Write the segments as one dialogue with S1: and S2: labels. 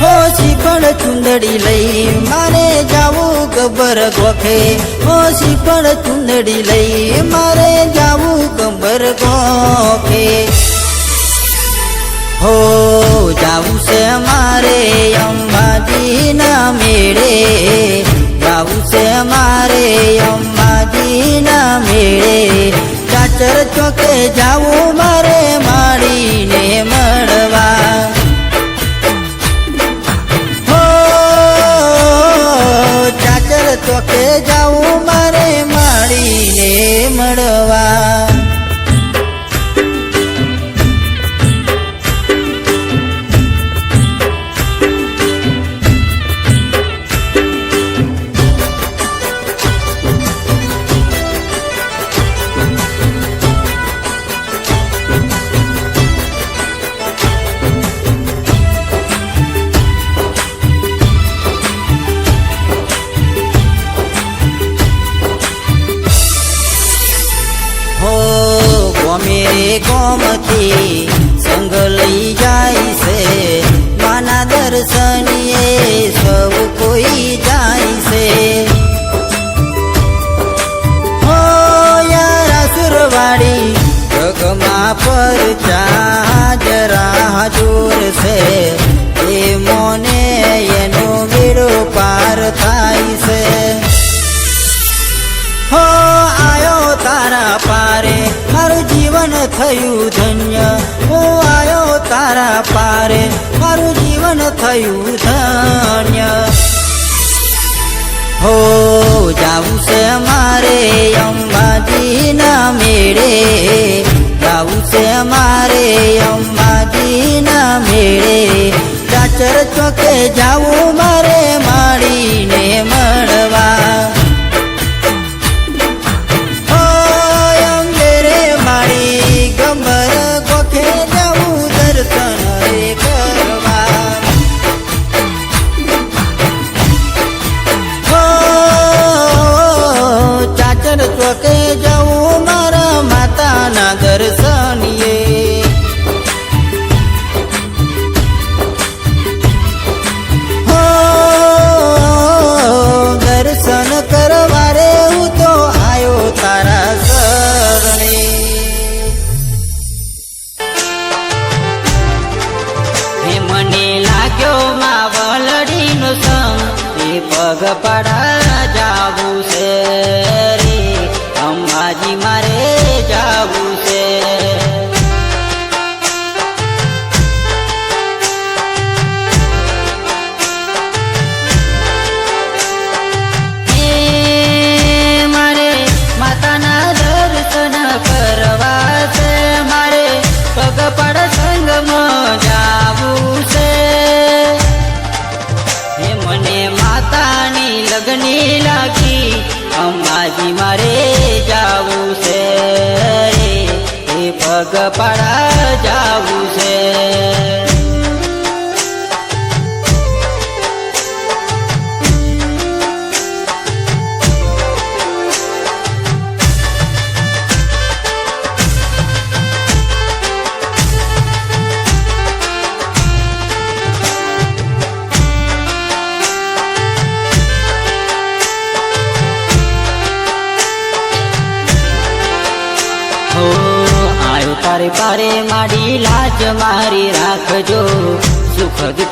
S1: હો પણ ચુંદડી લઈ મારે જાવું ગબર ગોખે. હો પણ ચુંદડી લઈ મારે જાવું ગબર ગોખે. હો જાવું છે મારે અંબાજીના મેળે. જાવું છે મારે અંબાજીના મેળે. ચાચર ચોકે જાવું મારે માડીને મળવા. ચાચર જાઉં મારે માળીને મળવા. પર ચાજરા જોર છે એ મોને એનો બેડો પાર થાય છે. હો, આયો તારા પારે, મારું જીવન થયું ધન્ય. હો, આયો તારા પારે, મારું જીવન થયું ધન્ય. હો, જાવું છે મારે અંબાજીના મેળે. છે મારે અંબાજીના મેળે. ચાચર ચોકે જાવું એ પગ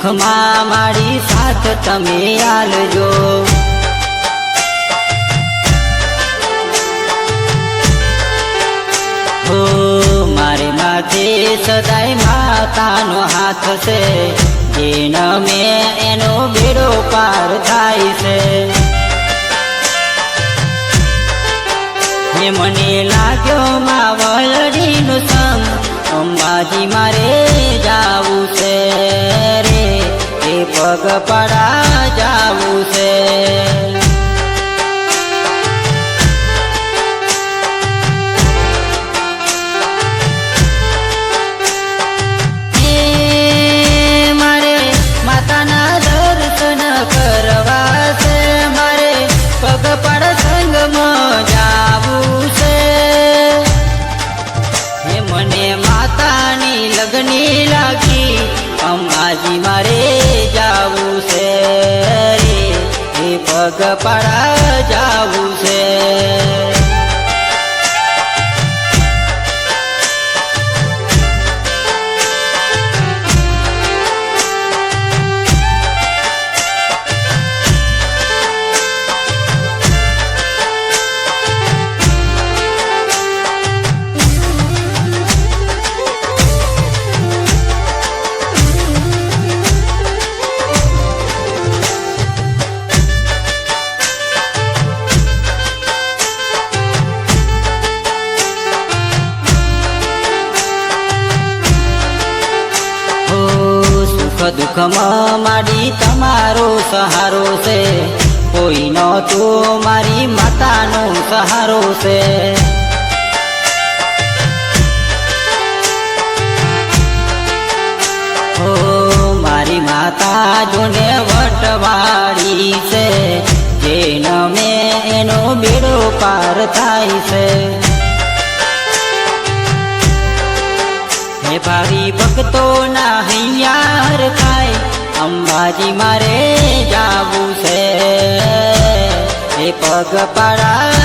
S1: દુઃખમાં મારી સાથ તમે આલજો. હો, મારે માથે સદાય માતાનો હાથ છે. જેન મેં એનો બેડો પાર થાય છે. મને લાગ્યો માવલડીનો સંગ, અંબાજી મારે જાવું છે. પગ પડા જાવું છે. પગ સુખ માડી તમારો સહારો છે. કોઈનો તો મારી માતાનો સહારો છે. મારી માતા જોને વટવાળી છે. જેનો મેં એનો બેડો પાર થાય છે. હે ભાવી ભક્તો ના અંબાજી મારે જાવું છે. એ પગ પાડા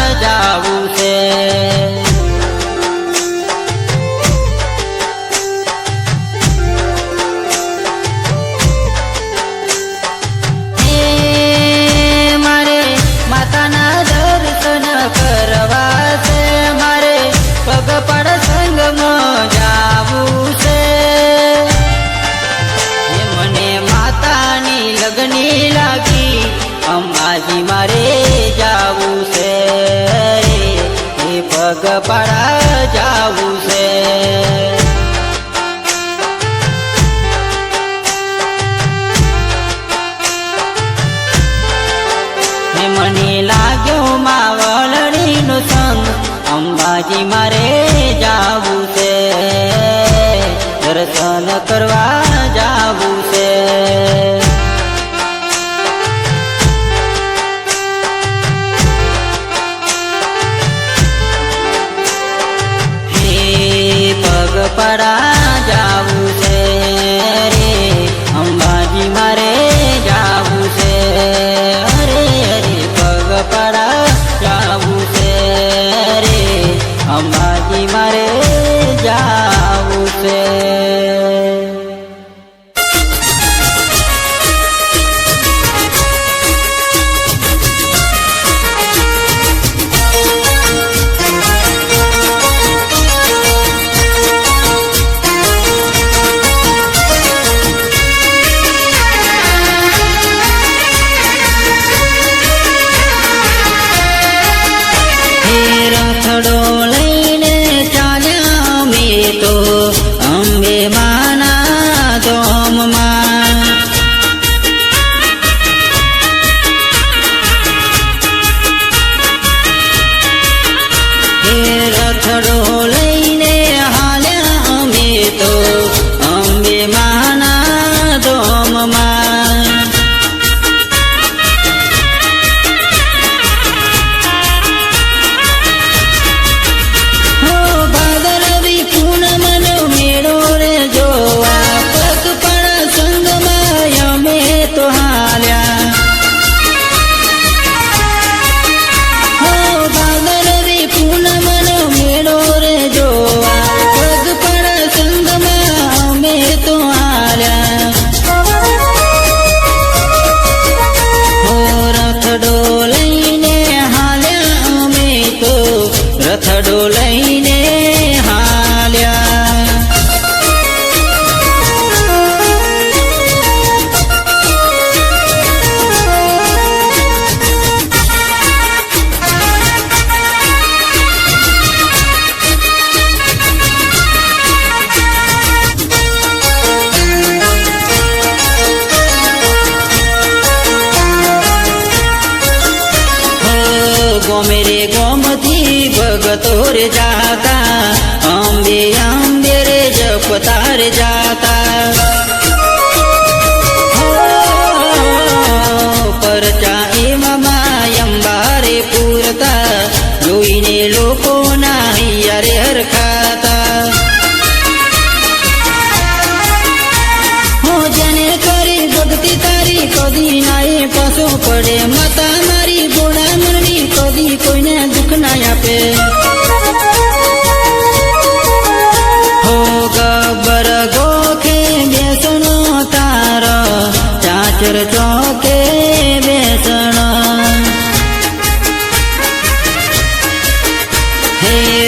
S1: estrellas.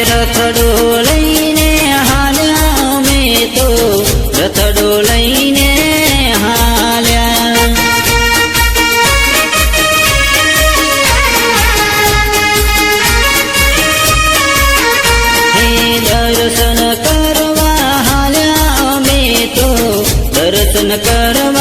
S1: રથડો લઈને હાલ્યા અમે તો. રથડો લઈને હાલ્યા. દર્શન કરવા હાલ્યા અમે તો. દર્શન કરવા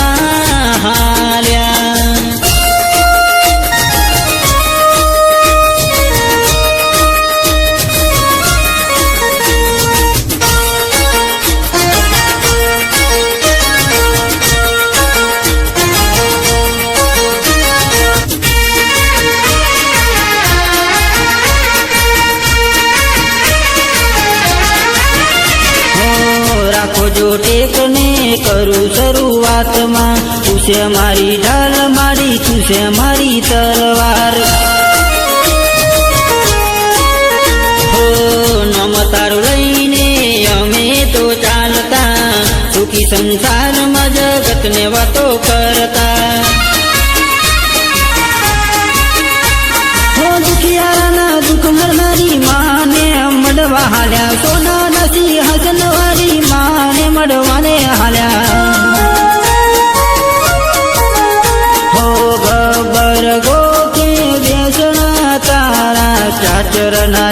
S1: ટેકને કરું શરૂઆતમાં. તું છે મારી ઢાલ મારી તું છે મારી તલવાર.
S2: ना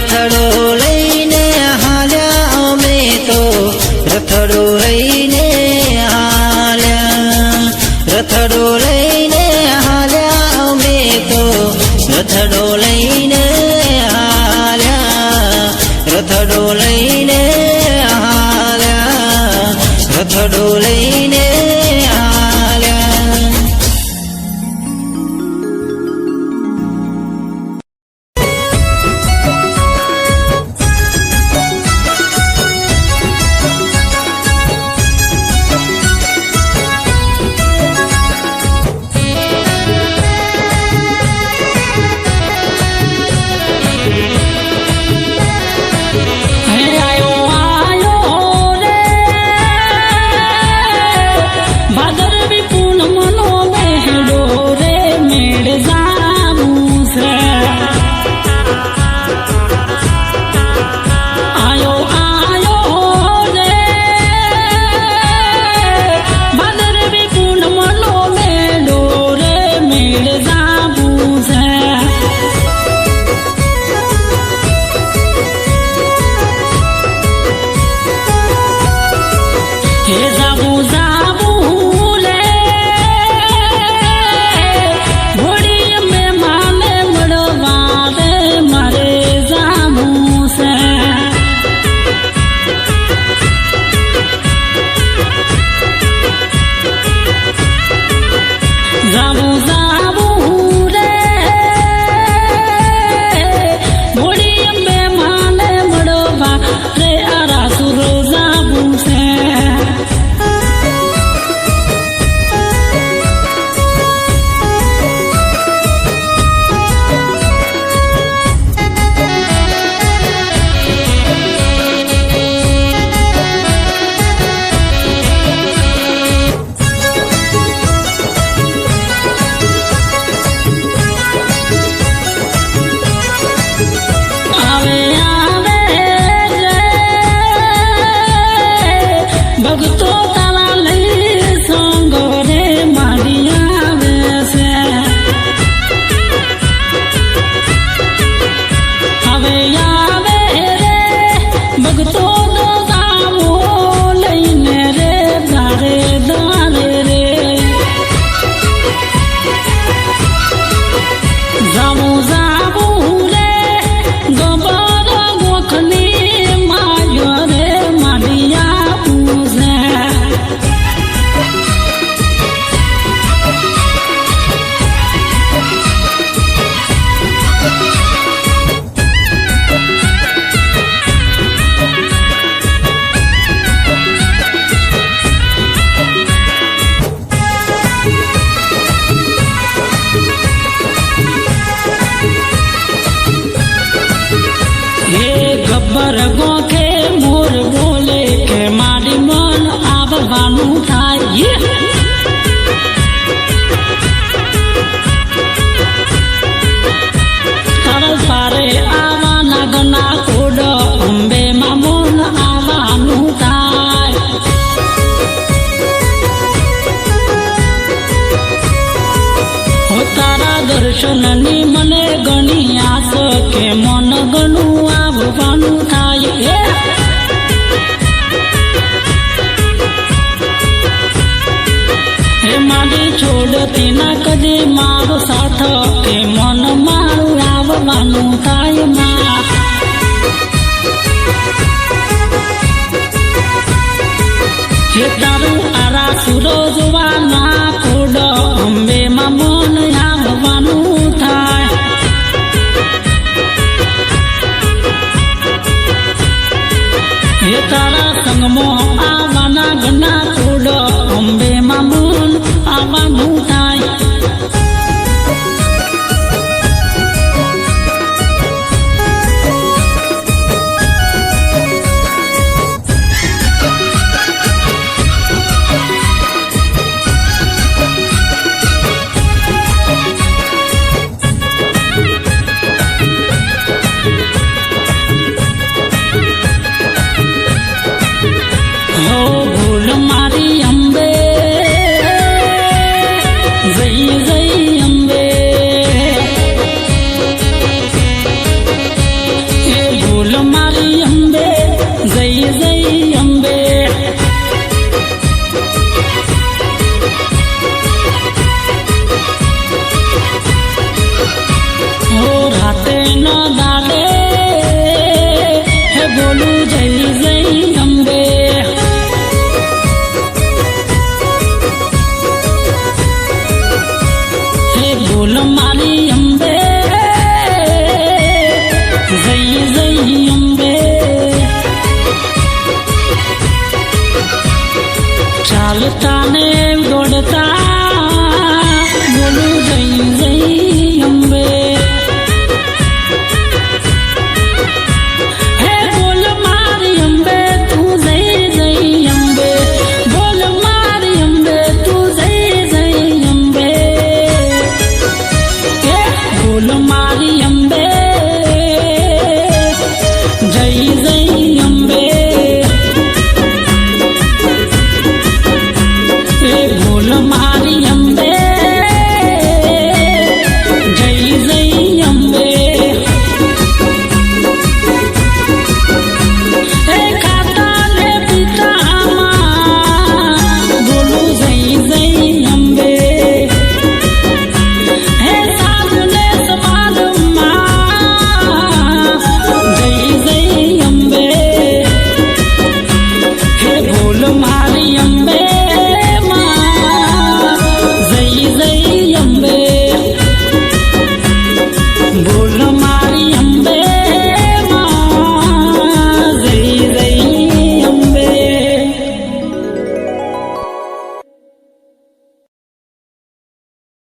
S2: પથડો લઈ દર્શનની મને ગણી આસ કે મન ગણું આવવાનું થાય. હે? મારી છોડતી ના કદે મારો સાથ કે મન મારું આવવાનું થાયમાં હે